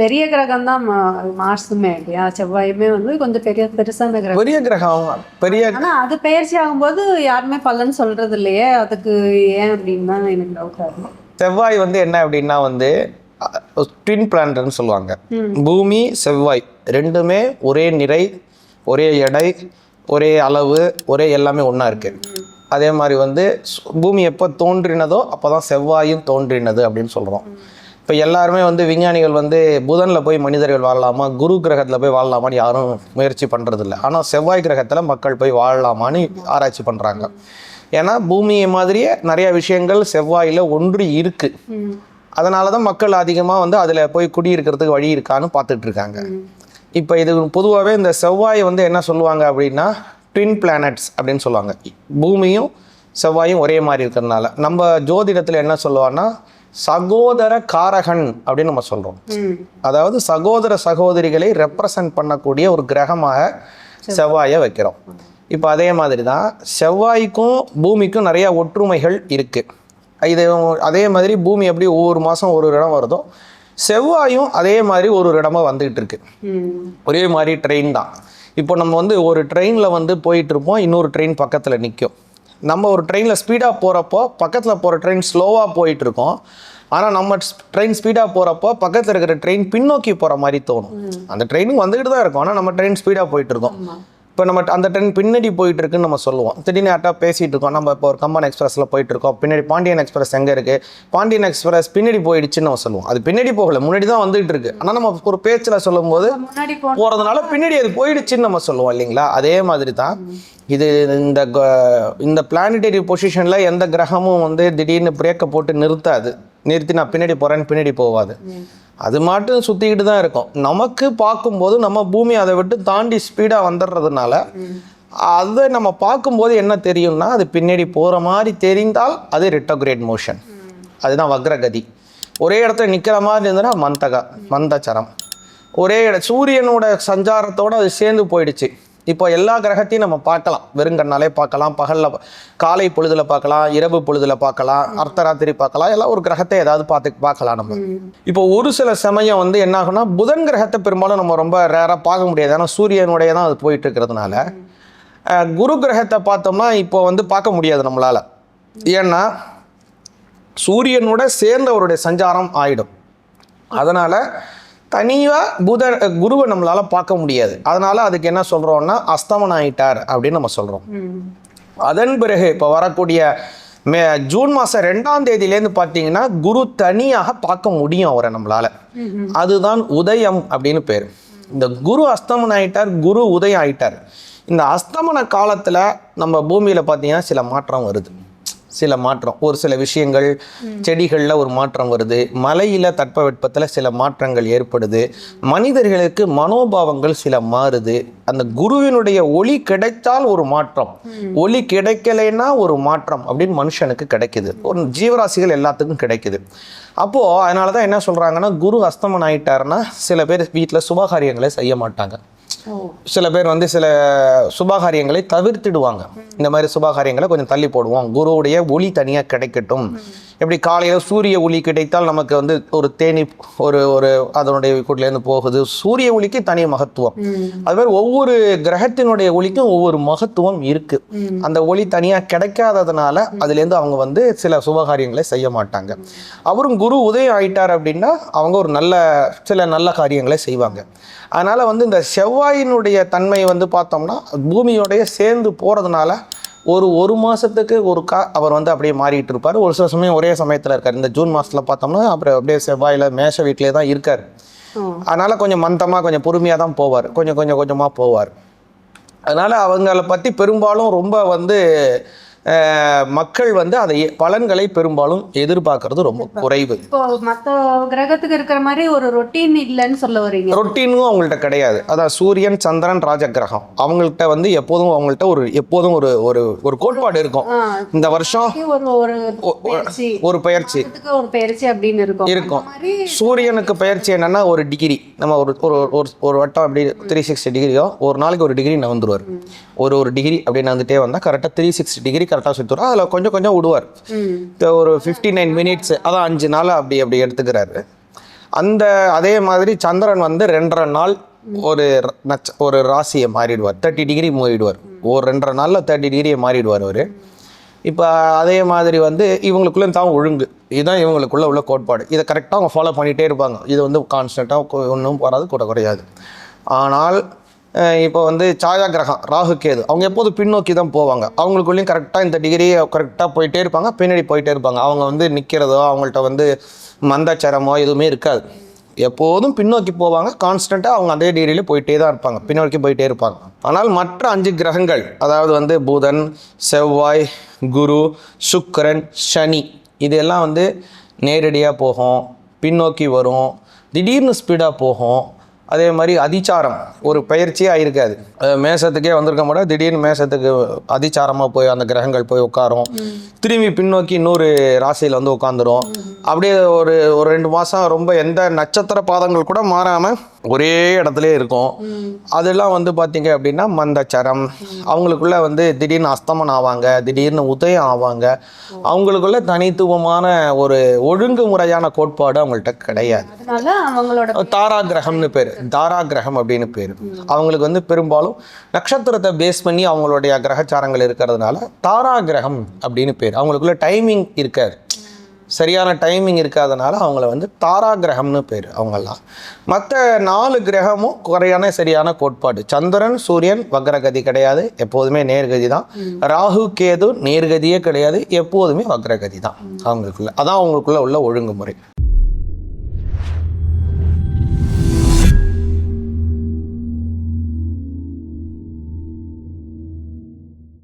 பெரிய கிரகம் தான் மார்ஸுமே இல்லையா? செவ்வாயுமே வந்து கொஞ்சம் பெரிய பெருசான கிரகம். பெரிய கிரகம். பெரிய ஆனா அது பயிற்சி ஆகும்போது யாருமே பலன் சொல்றது இல்லையே? அதுக்கு ஏன் அப்படின்னு தான் எனக்கு டவுட் ஆகும் செவ்வாய் வந்து என்ன அப்படின்னா வந்து ட்வின் பிளானட்னு சொல்லுவாங்க. பூமி செவ்வாய். ரெண்டுமே ஒரே நிறை ஒரே எடை ஒரே அளவு ஒரே எல்லாமே ஒன்றா இருக்கு. அதே மாதிரி வந்து பூமி எப்போ தோன்றினதோ அப்போ தான் செவ்வாயும் தோன்றினது அப்படின்னு சொல்கிறோம் இப்போ எல்லாருமே வந்து விஞ்ஞானிகள் வந்து புதனில் போய் மனிதர்கள் வாழலாமா? குரு கிரகத்தில் போய் வாழலாமான்னு யாரும் முயற்சி பண்ணுறதில்ல ஆனால் செவ்வாய் கிரகத்தில் மக்கள் போய் வாழலாமான்னு ஆராய்ச்சி பண்ணுறாங்க ஏன்னா பூமியை மாதிரியே நிறைய விஷயங்கள் செவ்வாயில் ஒன்று இருக்குது அதனால தான் மக்கள் அதிகமாக வந்து அதில் போய் குடியிருக்கிறதுக்கு வழி இருக்கான்னு பார்த்துட்டு இருக்காங்க. இப்போ இது பொதுவாகவே இந்த செவ்வாயை வந்து என்ன சொல்லுவாங்க அப்படின்னா ட்வின் பிளானட்ஸ் அப்படின்னு சொல்லுவாங்க. பூமியும் செவ்வாயும் ஒரே மாதிரி இருக்கிறதுனால. நம்ம ஜோதிடத்தில் என்ன சொல்லுவாங்கன்னா சகோதர காரகன் அப்படின்னு நம்ம சொல்கிறோம் அதாவது சகோதர சகோதரிகளை ரெப்ரசன்ட் பண்ணக்கூடிய ஒரு கிரகமாக செவ்வாயை. வைக்கிறோம். இப்போ அதே மாதிரி தான் செவ்வாய்க்கும் பூமிக்கும் நிறைய ஒற்றுமைகள் இருக்குது இது அதே மாதிரி பூமி எப்படி ஒவ்வொரு மாதம் ஒரு ஒரு இடம் வருதோ செவ்வாயும் அதே மாதிரி ஒரு ஒரு இடமா வந்துகிட்டு இருக்கு. ஒரே மாதிரி ட்ரெயின் தான். இப்போ நம்ம வந்து ஒரு ட்ரெயினில் வந்து போயிட்டு இருப்போம் இன்னொரு ட்ரெயின் பக்கத்தில் நிற்கும் நம்ம ஒரு ட்ரெயினில் ஸ்பீடாக போகிறப்போ பக்கத்தில் போகிற ட்ரெயின் ஸ்லோவாக போயிட்டு இருக்கோம் ஆனால் நம்ம ட்ரெயின் ஸ்பீடாக போகிறப்போ பக்கத்தில் இருக்கிற ட்ரெயின் பின்னோக்கி போகிற மாதிரி தோணும். அந்த ட்ரெயினும் வந்துக்கிட்டு தான் இருக்கும். ஆனால் நம்ம ட்ரெயின் ஸ்பீடாக போயிட்டு இருக்கோம் இப்போ நம்ம அந்த ட்ரெயின் பின்னாடி போயிட்டு இருக்குன்னு நம்ம சொல்லுவோம். திடீர்னு யார்ட்டா பேசிகிட்டு இருக்கோம். நம்ம இப்போ ஒரு கம்பன் எக்ஸ்பிரஸில் போயிட்டு இருக்கோம் பின்னாடி பாண்டியன் எக்ஸ்பிரஸ் எங்கே இருக்குது பாண்டியன் எக்ஸ்பிரஸ் பின்னாடி போயிடுச்சுன்னு நம்ம சொல்லுவோம். அது பின்னாடி போகல முன்னாடி தான் வந்துகிட்டு இருக்கு ஆனால் நம்ம ஒரு பேச்சில் சொல்லும்போது போகிறதுனால பின்னாடி அது போயிடுச்சுன்னு நம்ம சொல்லுவோம் இல்லைங்களா? அதே மாதிரி தான் இது இந்த இந்த பிளானட்டரி பொசிஷனில் எந்த கிரகமும் வந்து திடீர்னு பிரேக்கை போட்டு நிறுத்தாது. நிறுத்தி நான் பின்னாடி போகிறேன்னு பின்னாடி போகாது அது மட்டும் சுற்றிக்கிட்டு தான் இருக்கும். நமக்கு பார்க்கும்போது நம்ம பூமி அதை விட்டு தாண்டி ஸ்பீடாக வந்துடுறதுனால அதை நம்ம பார்க்கும்போது என்ன தெரியும்னா அது பின்னாடி போகிற மாதிரி தெரிந்தால் அது ரிட்டோகிரேட் மோஷன் அதுதான் வக்ரகதி. ஒரே இடத்துல நிற்கிற மாதிரி இருந்ததுன்னா மந்தகா மந்தச்சரம். ஒரே இட சூரியனோட சஞ்சாரத்தோட அது சேர்ந்து போயிடுச்சு. இப்போ எல்லா கிரகத்தையும் நம்ம பார்க்கலாம். வெறுங்கண்ணாலே பார்க்கலாம் பகலில் காலை பொழுதுல பார்க்கலாம் இரவு பொழுதுல பார்க்கலாம் அர்த்தராத்திரி பார்க்கலாம் எல்லாம் ஒரு கிரகத்தை ஏதாவது பார்த்து பார்க்கலாம் நம்ம. இப்போ ஒரு சில சமயம் வந்து என்ன ஆகும்னா புதன் கிரகத்தை பெரும்பாலும் நம்ம ரொம்ப ரேராக பார்க்க முடியாது. ஏன்னா சூரியனுடைய தான் அது போயிட்டு இருக்கிறதுனால. குரு கிரகத்தை பார்த்தோம்னா இப்போ வந்து பார்க்க முடியாது நம்மளால. ஏன்னா சூரியனோட சேர்ந்து அவருடைய சஞ்சாரம் ஆயிடும். அதனால தனியாக புத குருவை நம்மளால் பார்க்க முடியாது. அதனால் அதுக்கு என்ன சொல்கிறோன்னா அஸ்தமன் ஆயிட்டார் அப்படின்னு நம்ம சொல்கிறோம் அதன் பிறகு இப்போ வரக்கூடிய மே ஜூன் மாதம் ரெண்டாம் தேதியிலேருந்து பார்த்தீங்கன்னா குரு தனியாக பார்க்க முடியும் அவரை நம்மளால. அதுதான் உதயம் அப்படின்னு பேர். இந்த குரு அஸ்தமன் ஆயிட்டார் குரு உதயம் ஆயிட்டார் இந்த அஸ்தமன காலத்தில் நம்ம பூமியில் பார்த்தீங்கன்னா சில மாற்றம் வருது. சில மாற்றம். ஒரு சில விஷயங்கள் செடிகளில் ஒரு மாற்றம் வருது. மலையில் தட்பவெட்பத்தில் சில மாற்றங்கள் ஏற்படுது. மனிதர்களுக்கு மனோபாவங்கள் சில மாறுது. அந்த குருவினுடைய ஒளி கிடைத்தால் ஒரு மாற்றம். ஒளி கிடைக்கலைன்னா ஒரு மாற்றம் அப்படின்னு மனுஷனுக்கு கிடைக்குது. ஒரு ஜீவராசிகள் எல்லாத்துக்கும் கிடைக்குது. அப்போது அதனால தான் என்ன சொல்கிறாங்கன்னா குரு அஸ்தமனம் ஆயிட்டாருன்னா சில பேர் வீட்டில் சுபகாரியங்களை செய்ய மாட்டாங்க. சில பேர் வந்து சில சுபகாரியங்களை தவிர்த்திடுவாங்க. இந்த மாதிரி சுபகாரியங்களை கொஞ்சம் தள்ளி போடுவோம். குருவுடைய ஒளி தனியாக கிடைக்கட்டும். எப்படி காலையில் சூரிய ஒளி கிடைத்தால் நமக்கு வந்து ஒரு தேனி ஒரு ஒரு அதனுடைய கூட்டிலேருந்து போகுது. சூரிய ஒளிக்கு தனி மகத்துவம். அது மாதிரி ஒவ்வொரு கிரகத்தினுடைய ஒளிக்கும் ஒவ்வொரு மகத்துவம் இருக்கு. அந்த ஒளி தனியாக கிடைக்காததுனால அதுலேருந்து அவங்க வந்து சில சுபகாரியங்களை செய்ய மாட்டாங்க. அவரும் குரு உதயம் ஆயிட்டார் அப்படின்னா அவங்க ஒரு நல்ல சில நல்ல காரியங்களை செய்வாங்க. அதனால வந்து இந்த செவ்வாயினுடைய தன்மை வந்து பார்த்தோம்னா பூமியோடைய சேர்ந்து போறதுனால ஒரு ஒரு மாசத்துக்கு ஒருக்கா அவர் வந்து அப்படியே மாறிட்டு இருப்பார். ஒரு சில சமயம் ஒரே சமயத்தில் இருக்கார். இந்த ஜூன் மாசத்துல பார்த்தோம்னா அப்புறம் அப்படியே செவ்வாயில மேஷ வீட்டிலே தான் இருக்கார். அதனால கொஞ்சம் மந்தமாக கொஞ்சம் பொறுமையாக தான் போவார். கொஞ்சம் கொஞ்சம் கொஞ்சமாக போவார். அதனால அவங்கள பற்றி பெரும்பாலும் ரொம்ப வந்து மக்கள் வந்து அதை பலன்களை பெரும்பாலும் எதிர்பார்க்கறது ரொம்ப குறைவு. கிரகத்துக்கு இருக்கிற மாதிரி ஒரு ரொட்டீன் இல்லைன்னு சொல்ல வரீங்க. ரொட்டீனும் அவங்கள்ட்ட கிடையாது. அதான் சூரியன் சந்திரன் ராஜகிரகம். அவங்கள்ட்ட வந்து எப்போதும் அவங்கள்ட்ட ஒரு எப்போதும் ஒரு ஒரு ஒரு கோட்பாடு இருக்கும். இந்த வருஷம் ஒரு பயிற்சி. ஒரு பயிற்சி. அப்படின்னு இருக்கும். சூரியனுக்கு பயிற்சி என்னன்னா ஒரு டிகிரி நம்ம ஒரு ஒரு ஒரு ஒரு வட்டம் அப்படி த்ரீ சிக்ஸ்டி டிகிரியோ ஒரு நாளைக்கு ஒரு டிகிரி நகர்ந்துருவார். ஒரு ஒரு டிகிரி அப்படி நகர்ந்துட்டே வந்தால் கரெக்டாக த்ரீ சிக்ஸ்டி டிகிரி கரெக்டாக சுற்றுவார் அதில் கொஞ்சம் கொஞ்சம் விடுவார். ஒரு ஃபிஃப்டி நைன் மினிட்ஸ் அதான் அஞ்சு நாள் அப்படி அப்படி எடுத்துக்கிறாரு. அந்த அதே மாதிரி சந்திரன் வந்து ரெண்டரை நாள் ஒரு நட்ச ஒரு ராசியை மாறிடுவார். Thirty degree மாறிடுவார். ஒரு ரெண்டரை நாளில் தேர்ட்டி டிகிரியை மாறிடுவார் அவர். இப்போ அதே மாதிரி வந்து இவங்களுக்குள்ள தான் ஒழுங்கு. இதுதான் இவங்களுக்குள்ள உள்ள கோட்பாடு. இதை கரெக்டாக அவங்க ஃபாலோ பண்ணிகிட்டே இருப்பாங்க. இது வந்து கான்ஸ்டண்ட்டாக ஒன்றும் வராது கூட குறையாது. ஆனால் இப்போ வந்து சாயா கிரகம் ராகு கேது அவங்க எப்போதும் பின்னோக்கி தான் போவாங்க. அவங்களுக்குள்ளேயும் கரெக்டாக இந்த டிகிரியை கரெக்டாக போயிட்டே இருப்பாங்க. பின்னாடி போயிட்டே இருப்பாங்க. அவங்க வந்து நிற்கிறதோ அவங்கள்ட்ட வந்து மந்தச்சரமோ எதுவுமே இருக்காது. எப்போதும் பின்னோக்கி போவாங்க. கான்ஸ்டண்ட்டாக அவங்க அதே டிகிரியில் போயிட்டே தான் இருப்பாங்க. பின்னோக்கி போயிட்டே இருப்பாங்க. ஆனால் மற்ற அஞ்சு கிரகங்கள் அதாவது வந்து புதன் செவ்வாய் குரு சுக்கரன் சனி இதெல்லாம் வந்து நேரடியாக போகும். பின்னோக்கி வரும். திடீர்னு ஸ்பீடாக போகும். அதே மாதிரி அதிச்சாரம் ஒரு பயிற்சியாக இருக்காது அஹ் மேசத்துக்கே வந்திருக்க மாட்டா திடீர்னு மேசத்துக்கு அதிச்சாரமாக போய் அந்த கிரகங்கள் போய் உட்காரும். திரும்பி பின்னோக்கி இன்னொரு ராசியில் வந்து உட்காந்துரும். அப்படியே ஒரு ஒரு ரெண்டு மாதம் ரொம்ப எந்த நட்சத்திர பாதங்கள் கூட மாறாமல் ஒரே இடத்துலயே இருக்கும். அதெல்லாம் வந்து பார்த்தீங்க அப்படின்னா மந்தச்சரம். அவங்களுக்குள்ள வந்து திடீர்னு அஸ்தமனம் ஆவாங்க திடீர்னு உதயம் ஆவாங்க. அவங்களுக்குள்ள தனித்துவமான ஒரு ஒழுங்குமுறையான கோட்பாடு அவங்கள்ட்ட கிடையாது. அதனால அவங்களோட தாரா கிரகம்னு பேர். தாரா கிரகம் அப்படின்னு பேர். அவங்களுக்கு வந்து பெரும்பாலும் நட்சத்திரத்தை பேஸ் பண்ணி அவங்களுடைய கிரகச்சாரங்கள் இருக்கிறதுனால தாரா கிரகம் அப்படின்னு பேர். அவங்களுக்குள்ள டைமிங் இருக்காது. சரியான டைமிங் இருக்காதனால அவங்கள வந்து தாரா கிரகம்னு பேர் அவங்கெல்லாம். மற்ற நாலு கிரகமும் குறையான சரியான கோட்பாடு. சந்திரன் சூரியன் வக்ரகதி கிடையாது. எப்போதுமே நேர்கதி தான் ராகு கேது நேர்கதியே கிடையாது. எப்போதுமே வக்ரகதி தான் அவங்களுக்குள்ள அதான் அவங்களுக்குள்ள உள்ள ஒழுங்குமுறை.